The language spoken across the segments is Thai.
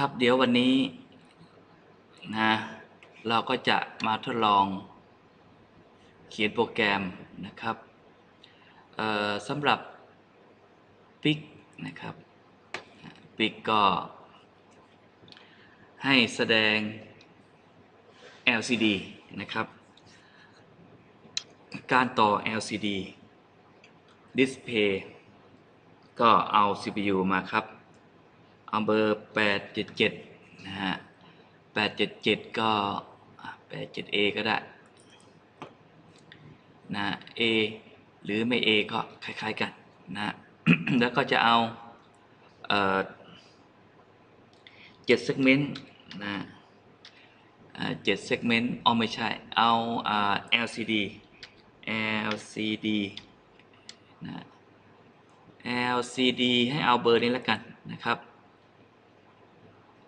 ครับเดี๋ยววันนี้นะเราก็จะมาทดลองเขียนโปรแกรมนะครับสำหรับปิกนะครับปิกก็ให้แสดง LCD นะครับ การต่อ LCD Display ก็เอา CPU มาครับ เอาเบอร์ 877 นะฮะ 877 ก็ 87A ก็ได้ นะ A หรือไม่ A ก็คล้าย ๆ กันนะ แล้วก็จะเอาเอ่อ7 segment นะอ่า7 segment อ๋อไม่ใช่ เอาอ่า LCD LCD นะ LCD ให้เอาเบอร์นี้แล้วกันนะครับ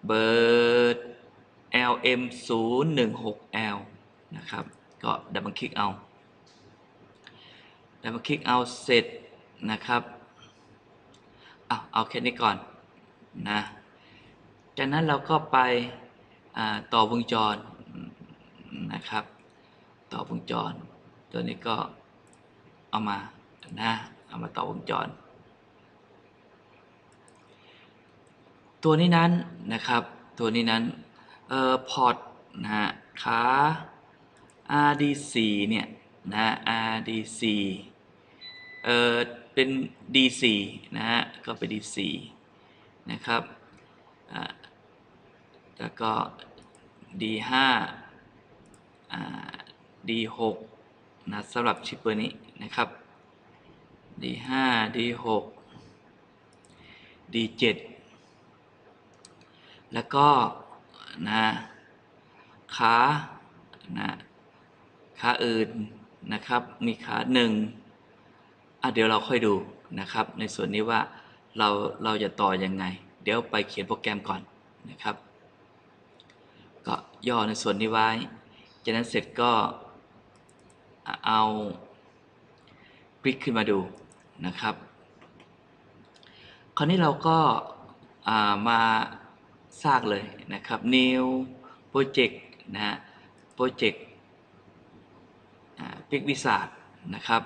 เบอร์ LM 0 1 6 L นะครับ ก็ดับเบิลคลิกเอาดับเบิลคลิกเอาเสร็จนะครับเอาเอาแค่นี้ก่อนนะจากนั้นเราก็ไปต่อวงจรนะครับ ต่อวงจร ตัวนี้ก็เอามานะเอามาต่อวงจร ตัวนี้นั้นนะครับ ตัวนี้นั้นเอ่อพอร์ตนะฮะขา RD4 เนี่ยนะ RD4 เอ่อเป็น D4 นะฮะก็เป็น D4 นะครับแล้วก็ D5 อ่า D6 นะสำหรับชิปเปอร์นี้นะครับ D5 D6 D7 แล้วก็นะขานะขาอื่นนะครับ มีขาหนึ่งอะเดี๋ยวเราค่อยดูนะครับ ในส่วนนี้ว่าเราเราจะต่อยังไง เดี๋ยวไปเขียนโปรแกรมก่อนนะครับ ก็ย่อในส่วนนี้ไว้ จากนั้นเสร็จก็เอาคลิกขึ้นมาดูนะครับ คราวนี้เราก็อ่ามา สร้างเลยนะครับ new project นะฮะ project ปิกวิสาดนะครับ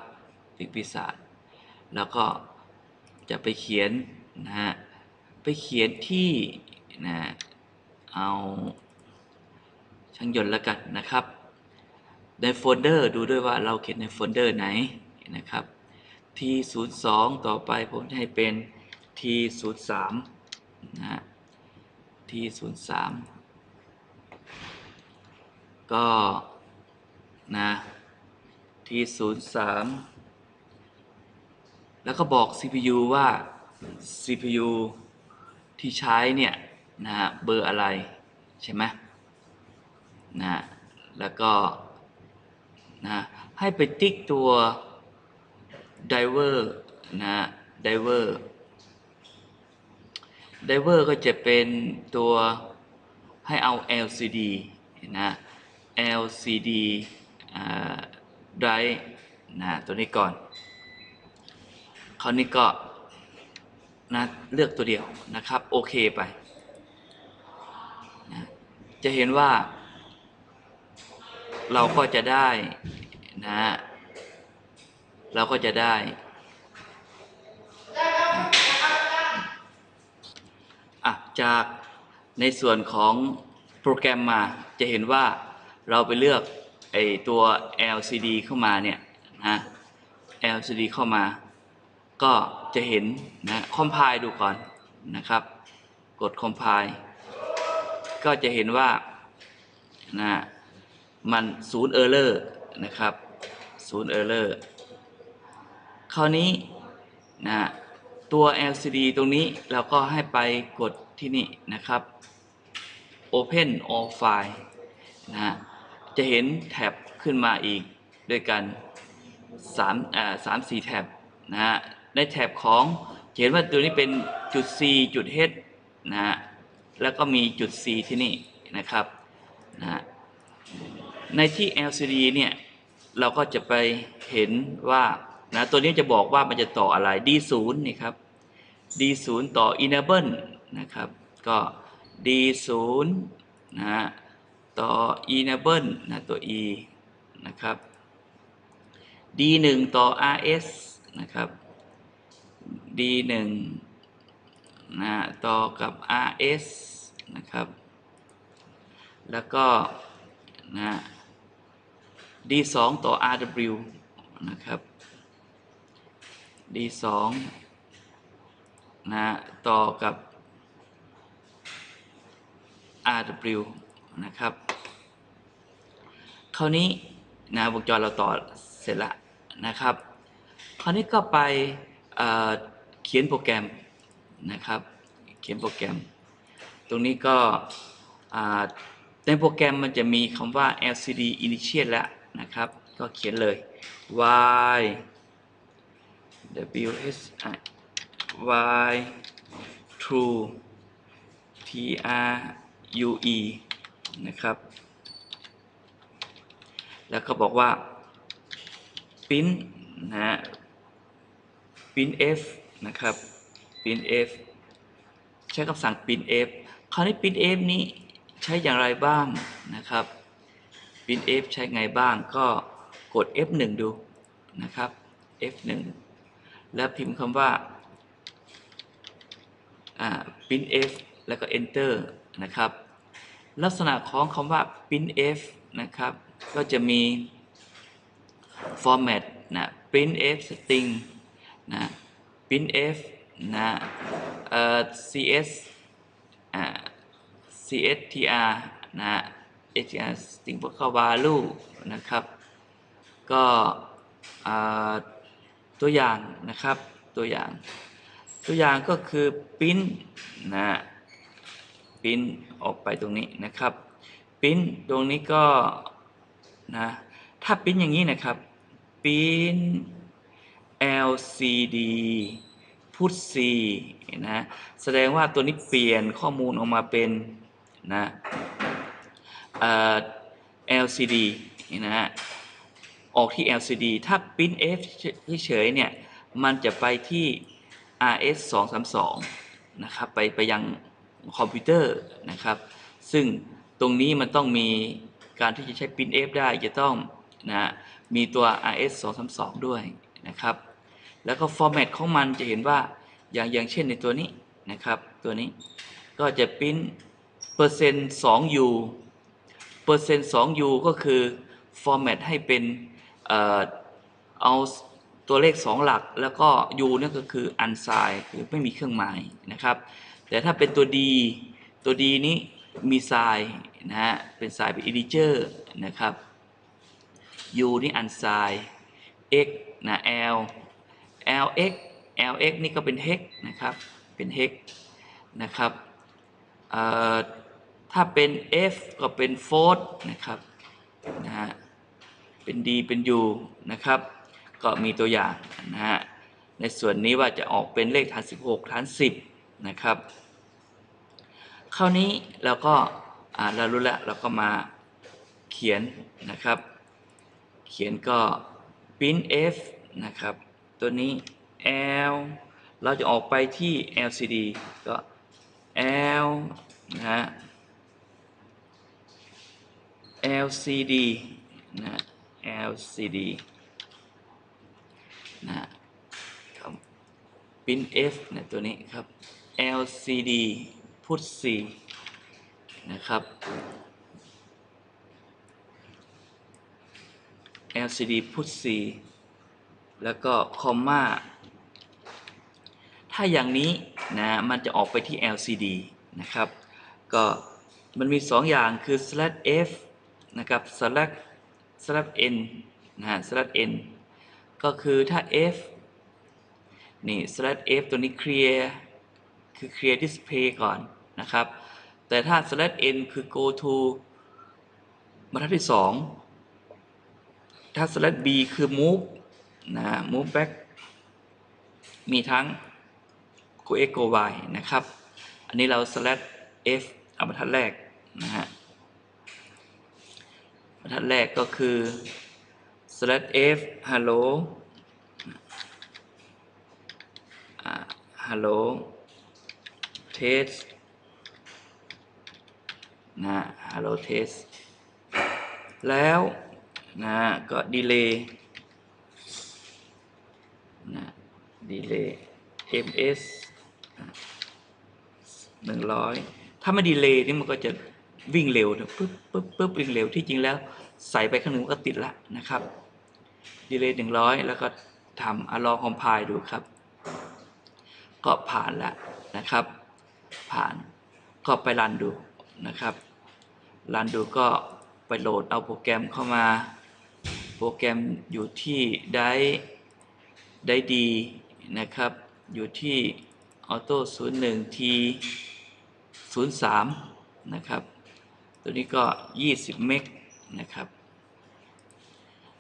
ปิกวิสาดแล้วก็จะไปเขียนนะฮะไปเขียนที่นะเอาช่างยนต์ล้วกันนะครับ ในโฟลเดอร์ดูด้วยว่าเราเขียนในโฟลเดอร์ไหนนะครับ T02 ต่อไปผมจะให้เป็น T03 นะฮะ T03 ก็นะ T03 แล้วก็บอก CPU ว่า CPU ที่ใช้เนี่ยนะฮะเบอร์อะไร ใช่ไหมนะแล้วก็นะให้ไปติ๊กตัว driver นะ driver driver ก็จะเป็นตัวให้เอา LCD นะ LCD drive นะตัวนี้ก่อน คราวนี้ก็นะเลือกตัวเดียวนะครับ โอเคไปนะจะเห็นว่า เราก็จะได้นะ เราก็จะได้ อะจากในส่วนของโปรแกรมมาจะเห็นว่าเราไปเลือกไอตัว LCD เข้ามาเนี่ยนะ LCD เข้ามา ก็จะเห็นนะคอมไพล์ดูก่อนนะครับ กดคอมไพล์ก็จะเห็นว่านะมันศูนย์เออร์เลอร์นะครับศูนย์เออร์เลอร์คราวนี้นะ ตัว LCD ตรงนี้เราก็ให้ไปกดที่นี่นะครับ Open all file นะฮะจะเห็นแท็บขึ้นมาอีกด้วยกัน3อ่า3 4แท็บนะฮะในแท็บของเห็นว่าตัวนี้เป็นจุด C จุด H นะฮะแล้วก็มีจุด C ที่นี่นะครับนะฮะในที่ LCD เนี่ย เราก็จะไปเห็นว่า นะตัวนี้จะบอกว่ามันจะต่ออะไร D0 นี่ครับ D0 ต่อ enable นะครับ ก็ D 0นะฮะต่อ enable นะตัว E นะครับ D 1 ต่อ RS นะครับ D 1 นะต่อกับ RS นะครับ แล้วก็นะ D 2 ต่อ RW นะครับ D 2 นะต่อกับ RW นะครับคราวนี้นะวงจรเราต่อเสร็จแล้วนะครับ คราวนี้ก็ไปเเขียนโปรแกรมนะครับ เขียนโปรแกรม ตรงนี้ก็ในโปรแกรมมันจะมีคำว่า LCD initiate แล้วนะครับ ก็เขียนเลย y w h y true t r u e นะครับ แล้วก็บอกว่า print นะฮะ print f นะครับ print f ใช้คำสั่ง print f คราวนี้ print f นี้ใช้อย่างไรบ้างนะครับ print f ใช้ไงบ้างก็กด f1 ดูนะครับ f1 แล้วพิมพ์คำว่าอ่า print f แล้วก็ enter นะครับ ลักษณะของคำว่า printf นะครับ ก็จะมี format นะ printf string นะ printf นะเอ่อ cs อ่า cstr นะ str string พวกเข้า value นะครับ ก็อ่า ตัวอย่างนะครับตัวอย่าง ตัวอย่างก็คือ print นะปิ้นออกไปตรงนี้นะครับปิ้นตรงนี้ก็นะถ้าปิ้นอย่างนี้นะครับปิ้น LCD พุท C นะแสดงว่าตัวนี้เปลี่ยนข้อมูลออกมาเป็นนะ LCD นะฮะ ออกที่ LCD ถ้าปิ้น F เฉยๆเนี่ย มันจะไปที่ RS 232นะครับ ไปไปยังคอมพิวเตอร์นะครับ ซึ่งตรงนี้มันต้องมีการที่จะใช้ printf ได้จะต้องนะมีตัว rs 2 3 2ด้วยนะครับ แล้วก็ format ของมันจะเห็นว่าอย่างอย่างเช่นในตัวนี้นะครับ ตัวนี้ก็จะ print เปอร์เซ็นต์ 2u เปอร์เซ็นต์ 2u ก็คือ format ให้เป็น เอาตัวเลข 2 หลักแล้วก็ u เนี่ยก็คือ unsigned คือไม่มีเครื่องหมายนะครับ แต่ถ้าเป็นตัว D ตัว D นี้มีไซน์นะฮะเป็นไซน์เป็น integer นะครับ U นี่ unsigned x นะ L LX LX นี่ก็เป็น hex นะครับ เป็น hex นะครับถ้าเป็น F ก็เป็น float นะครับนะฮะ เป็น D เป็น U นะครับ ก็มีตัวอย่างนะฮะในส่วนนี้ว่าจะออกเป็นเลขฐาน 16ฐาน 10 นะครับคราวนี้เราก็เรารู้แล้วเราก็มาเขียนนะครับ เขียนก็ pin f นะครับ ตัวนี้ l เราจะออกไปที่ lcd ก็ l นะฮะ lcd นะ lcd นะครับ print f นะตัวนี้ครับ lcd พุท c นะครับ lcd พุท c แล้วก็คอมมาถ้าอย่างนี้นะมันจะออกไปที่ lcd นะครับ ก็มันมี 2 อย่างคือ slash f นะครับ slash สลับ n นะฮะสลับ n ก็คือถ้า f นี่สลับ f ตัวนี้เคลียร์คือเคลียร์ดิสเพย์ก่อนนะครับ แต่ถ้าสลับ n คือ go to บรรทัดที่ 2 ถ้าสลับ b คือ move นะ move back มีทั้ง go x go y นะครับ อันนี้เราสลับ f เอาบรรทัดแรกนะฮะ รทัดแรกก็คือ slash f hello hello test นะ hello test แล้วนะก็ delay นะ delay ms หนึ่งร้อยถ้าไม่ดีเลย์นี่มันก็จะวิ่งเร็วนะปึ๊บปึ๊บปึ๊บวิ่งเร็วที่จริงแล้ว ใส่ไปข้างหนึ่งก็ติดละนะครับดีเลย์หนึ่งร้อยแล้วก็ทำอะลองคอมไพล์ดูครับ ก็ผ่านแล้วนะครับ ผ่านก็ไปรันดูนะครับรันดูก็ไปโหลดเอาโปรแกรมเข้ามา โปรแกรมอยู่ที่ได้ได้ดีนะครับ อยู่ที่ Auto 01 T 03นะครับ ตัวนี้ก็ 20 เมก นะครับ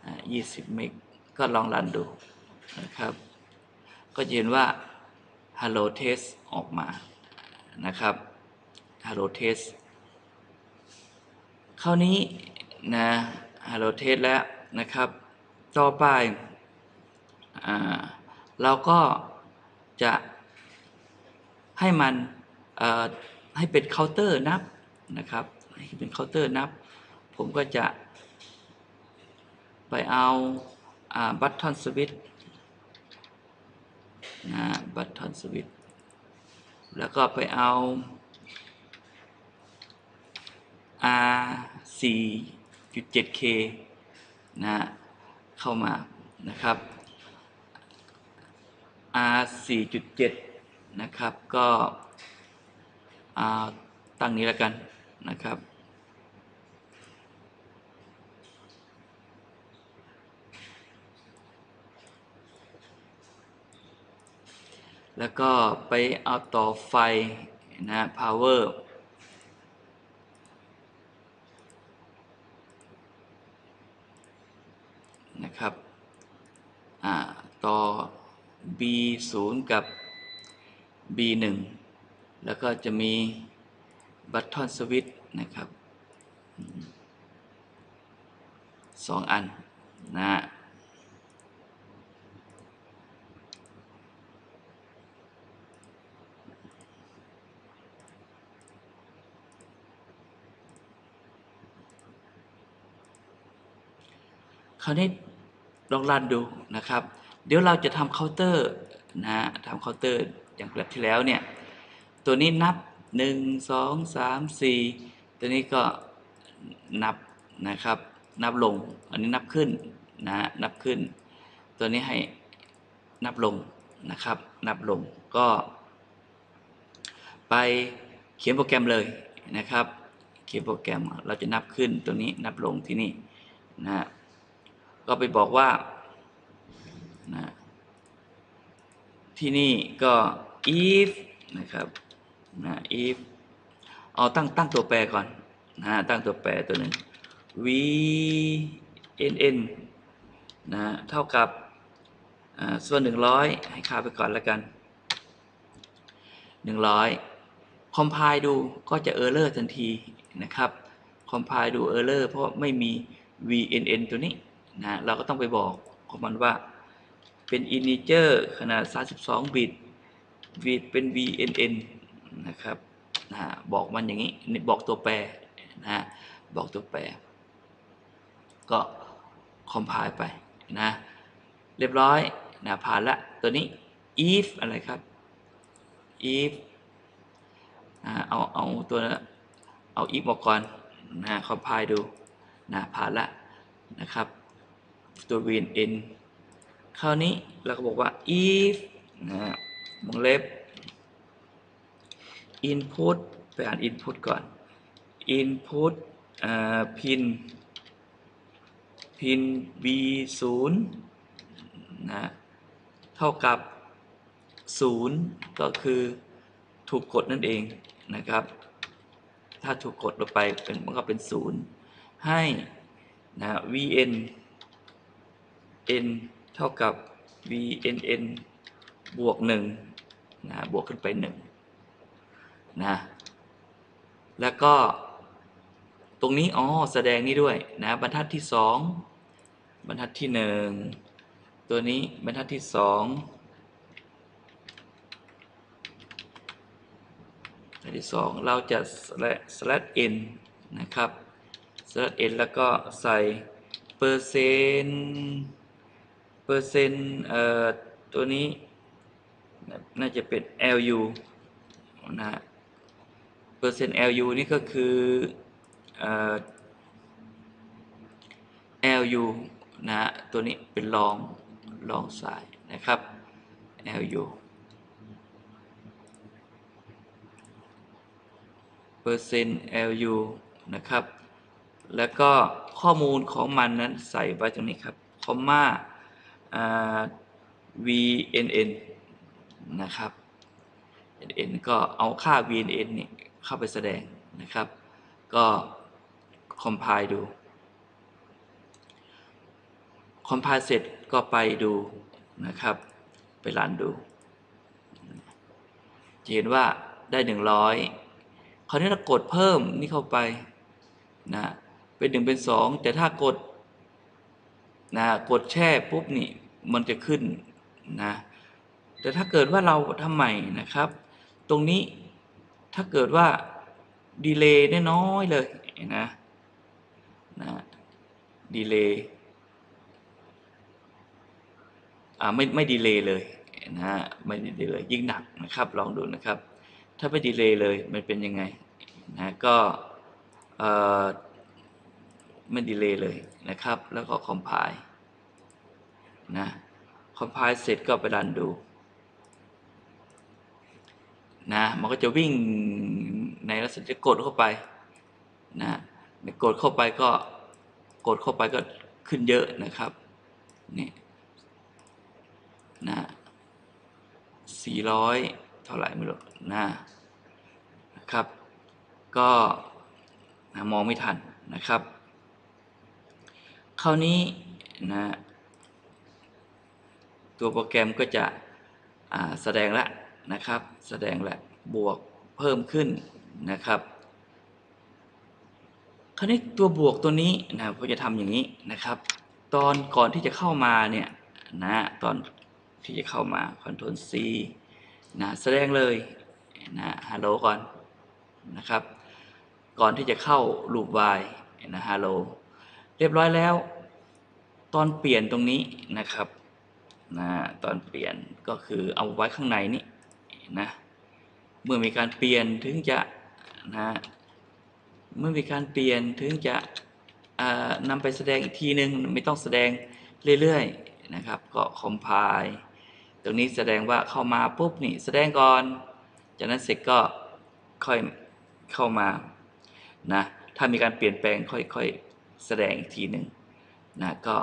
อ่า20เมกก็ลองรันดูนะครับ ก็เห็นว่า Hello Test ออกมานะครับ Hello Test คราวนี้นะ Hello Test แล้วนะครับ ต่อไปอ่าเราก็จะให้มันให้เป็นเคาน์เตอร์นับนะครับ ให้เป็นเคาน์เตอร์นับ ผมก็จะ ไปเอาบัตทอนสวิตนะบัตทอนสวิตแล้วก็ไปเอา R 4.7K นะเข้ามานะครับ R 4.7 นะครับ ก็ตั้งนี้แล้วกันนะครับ แล้วก็ไปเอาต่อไฟนะ power นะครับอ่าต่อ B 0กับ B 1แล้วก็จะมีบัตทอนสวิตนะครับสองอันนะฮะ คราวนี้ลองรันดูนะครับ เดี๋ยวเราจะทำเคาน์เตอร์นะฮะทำเคาน์เตอร์อย่างแบบที่แล้วเนี่ย ตัวนี้นับ 1 2 3 4 ตัวนี้ก็นับนะครับ นับลง อันนี้นับขึ้นนะฮะนับขึ้น ตัวนี้ให้นับลงนะครับ นับลงก็ ไปเขียนโปรแกรมเลยนะครับ เขียนโปรแกรมเราจะนับขึ้นตัวนี้นับลงที่นี่นะฮะ ก็ไปบอกว่านะที่นี่ก็ if นะครับนะ if เอาตั้งตั้งตัวแปรก่อนนะตั้งตัวแปรตัวหนึ่ง v n n นะเท่ากับอ่าส่วน100ให้ค่าไปก่อนแล้วกัน100คอมไพล์ดูก็จะเออร์เลอร์ทันทีนะครับคอมไพล์ดูเออร์เลอร์เพราะไม่มี vnn ตัวนี้ นะเราก็ต้องไปบอกของมันว่าเป็น integer ขนาด 32 บิตบิตเป็น vnn นะครับนะบอกมันอย่างนี้บอกตัวแปรนะบอกตัวแปร ก็คอมไพล์ไปนะเรียบร้อยนะผ่านละตัวนี้ if อะไรครับ if นะเอาเอาตัวเอา if ออกก่อนนะคอมไพล์ดูนะผ่านละนะครับ ตัว vn คราวนี้เราก็บอกว่า if นะวงเล็บ input ไปอ่าน input ก่อน input อ่า pin pin b 0นะเท่ากับ 0 ก็คือถูกกดนั่นเองนะครับ ถ้าถูกกดลงไปเป็นมันก็เป็น 0 ให้นะ vn n เท่ากับ vnn บวก1นะบวกขึ้นไป1นะแล้วก็ตรงนี้อ๋อแสดงนี้ด้วยนะบรรทัดที่ 2 บรรทัดที่ 1 ตัวนี้บรรทัดที่2บรรทัดที่2เราจะ slash n นะครับ select n แล้วก็ใส่เปอร์เซ็นต์ ปอร์เซ็นต์ตัวนี้น่าจะเป็น LU นะฮะเปอร์เซ็นต์ LU นี่ก็คืออ LU นะฮะตัวนี้เป็นรองรองสายนะครับ LU เปอร์เซ็นต์ LU นะครับ แล้วก็ข้อมูลของมันนั้นใส่ไว้ตรงนี้ครับคอมมา่า VNN นะครับ VNN ก็เอาค่า VNN เนี่ยเข้าไปแสดงนะครับ ก็คอมไพล์ดูคอมไพล์เสร็จก็ไปดูนะครับ ไปรันดู จะเห็นว่าได้ 100 คราวนี้เรากดเพิ่มนี่เข้าไปนะเป็น 1 เป็น 2 แต่ถ้ากด นะกดแช่ปุ๊บนี่มันจะขึ้นนะแต่ถ้าเกิดว่าเราทำใหม่นะครับ ตรงนี้ถ้าเกิดว่าดีเลย์น้อยเลยนะนะดีเลย์อ่าไม่ไม่ดีเลย์เลยนะฮะไม่ดีเลย์เลยยิ่งหนักนะครับ ลองดูนะครับ ถ้าไม่ดีเลย์เลยมันเป็นยังไงนะก็เอ่อ ไม่ดีเลย์เลยนะครับ แล้วก็คอมไพล์นะคอมไพล์เสร็จก็ไปรันดูนะมันก็จะวิ่งในลักษณะจะกดเข้าไปนะกดเข้าไปก็กดเข้าไปก็ขึ้นเยอะนะครับนี่นะสี่ร้อยเท่าไหร่ไม่รู้นะนะครับ ก็นะมองไม่ทันนะครับ คราวนี้นะตัวโปรแกรมก็จะแสดงละนะครับ แสดงละบวกเพิ่มขึ้นนะครับ คราวนี้ตัวบวกตัวนี้นะผมจะทำอย่างนี้นะครับ ตอนก่อนที่จะเข้ามาเนี่ยนะตอนที่จะเข้ามา Ctrl C นะแสดงเลยนะฮัลโหลก่อนนะครับ ก่อนที่จะเข้าลูป y นะฮัลโหล เรียบร้อยแล้ว ตอนเปลี่ยนตรงนี้นะครับนะตอนเปลี่ยนก็คือเอาไว้ข้างในนี้นะเมื่อมีการเปลี่ยนถึงจะนะเมื่อมีการเปลี่ยนถึงจะนำไปแสดงอีกทีนึงไม่ต้องแสดงเรื่อยๆนะครับ ก็คอมไพล์ตรงนี้แสดงว่าเข้ามาปุ๊บนี่แสดงก่อน จากนั้นเสร็จก็ค่อยเข้ามานะถ้ามีการเปลี่ยนแปลงค่อยๆ แสดงอีกทีหนึ่งนะก็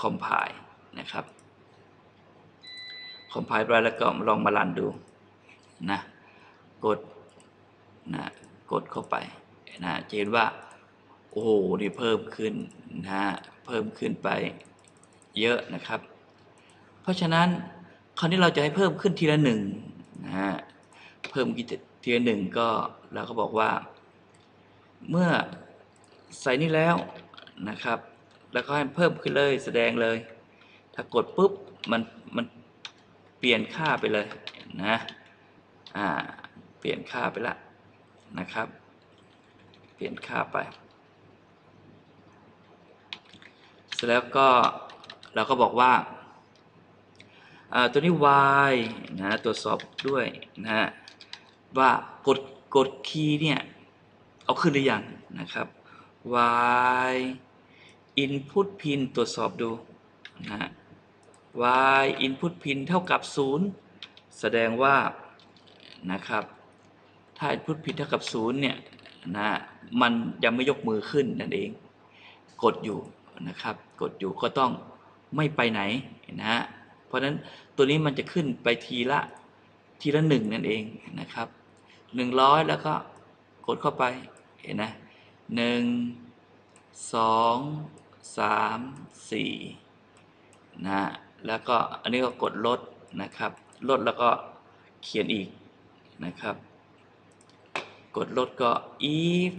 คอมไพล์นะครับคอมไพล์ไปแล้วก็ลองมารันดูนะกดนะกดเข้าไปนะจะเห็นว่า โอ้โหนี่เพิ่มขึ้นนะเพิ่มขึ้นไปเยอะนะครับ เพราะฉะนั้นคราวนี้เราจะให้เพิ่มขึ้นทีละหนึ่งนะฮะเพิ่มทีละหนึ่งก็เราก็บอกว่า เมื่อ ใส่นี่แล้วนะครับ แล้วก็ให้เพิ่มขึ้นเลยแสดงเลย ถ้ากดปุ๊บมันมันเปลี่ยนค่าไปเลยนะอ่าเปลี่ยนค่าไปละนะครับ เปลี่ยนค่าไป เสร็จแล้วก็เราก็บอกว่าอ่าตัวนี้ y นะตรวจสอบด้วยนะว่ากดกดคีย์เนี่ย เอาขึ้นหรือยังนะครับ y input pin ตรวจสอบดูนะ y input pin เท่ากับ 0 แสดงว่านะครับ ถ้า input pin เท่ากับ 0 เนี่ยนะมันยังไม่ยกมือขึ้นนั่นเอง กดอยู่นะครับ กดอยู่ก็ต้องไม่ไปไหนนะฮะเพราะฉะนั้นตัวนี้มันจะขึ้นไปทีละทีละหนึ่งนั่นเองนะครับหนึ่งร้อยแล้วก็กดเข้าไปเห็นนะ หนึ่งสองสามสี่นะ แล้วก็อันนี้ก็กดลดนะครับ ลดแล้วก็เขียนอีกนะครับ กดลดก็ if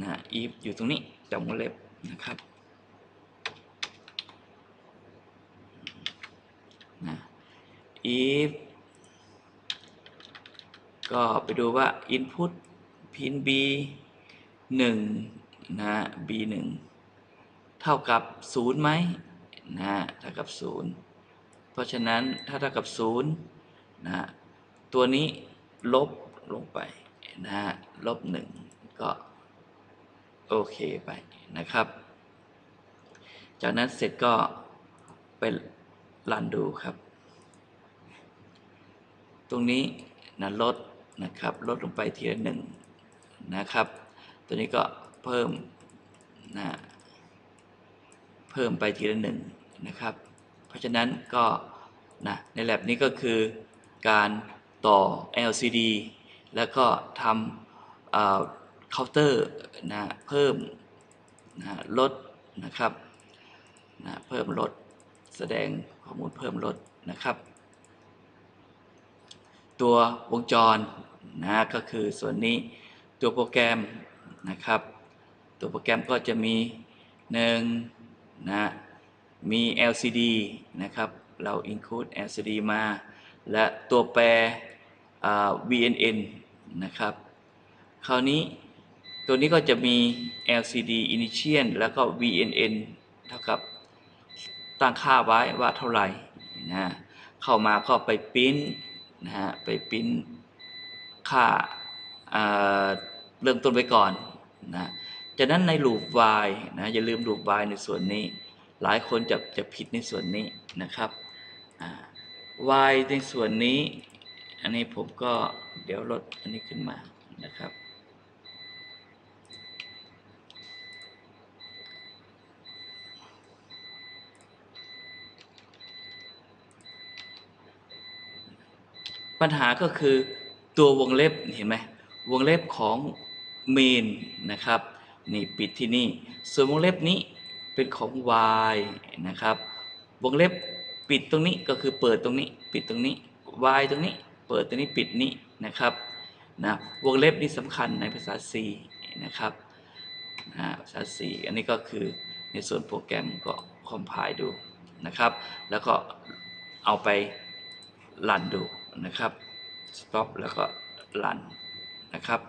นะ if อยู่ตรงนี้จับวงเล็บนะครับนะ if ก็ไปดูว่า input pin b 1นะ b 1เท่ากับ0ไหมนะเท่ากับ 0 เพราะฉะนั้นถ้าเท่ากับ0นะตัวนี้ลบลงไปนะลบ 1 ก็โอเคไปนะครับ จากนั้นเสร็จก็ไปรันดูครับ ตรงนี้นะลดนะครับลดลงไปทีละหนึ่งนะครับ ตัวนี้ก็เพิ่มนะเพิ่มไปทีละหนึ่งนะครับ เพราะฉะนั้นก็นะในแลบนี้ก็คือการต่อ LCD แล้วก็ทำเคาน์เตอร์นะเพิ่มนะลดนะครับนะเพิ่มลดแสดงข้อมูลเพิ่มลดนะครับ ตัววงจรนะก็คือส่วนนี้ตัวโปรแกรม นะครับ ตัวโปรแกรมก็จะมีหนึ่งนะมี LCD นะครับ เรา include LCD มา และตัวแปร VNN นะครับ คราวนี้ตัวนี้ก็จะมี LCD initial แล้วก็ VNN เท่ากับตั้งค่าไว้ว่าเท่าไหร่นะเข้ามาก็ไปปริ้นนะฮะไปปริ้นค่าอ่าเริ่มต้นไว้ก่อน นะจากนั้นใน loop while นะอย่าลืม loop while ในส่วนนี้ หลายคนจะจะผิดในส่วนนี้นะครับอ่า while ในส่วนนี้ อันนี้ผมก็เดี๋ยวลดอันนี้ขึ้นมานะครับปัญหาก็คือตัววงเล็บเห็นไหมวงเล็บของ main นะครับนี่ปิดที่นี่ ส่วนวงเล็บนี้เป็นของ y นะครับ วงเล็บปิดตรงนี้ก็คือเปิดตรงนี้ ปิดตรงนี้ y ตรงนี้ เปิดตรงนี้ปิดนี้นะครับนะวงเล็บนี้สำคัญในภาษา C นะครับนะภาษา C อันนี้ก็คือในส่วนโปรแกรมก็คอมไพล์ดูนะครับ แล้วก็เอาไปรันดูนะครับ stop แล้วก็ run นะครับ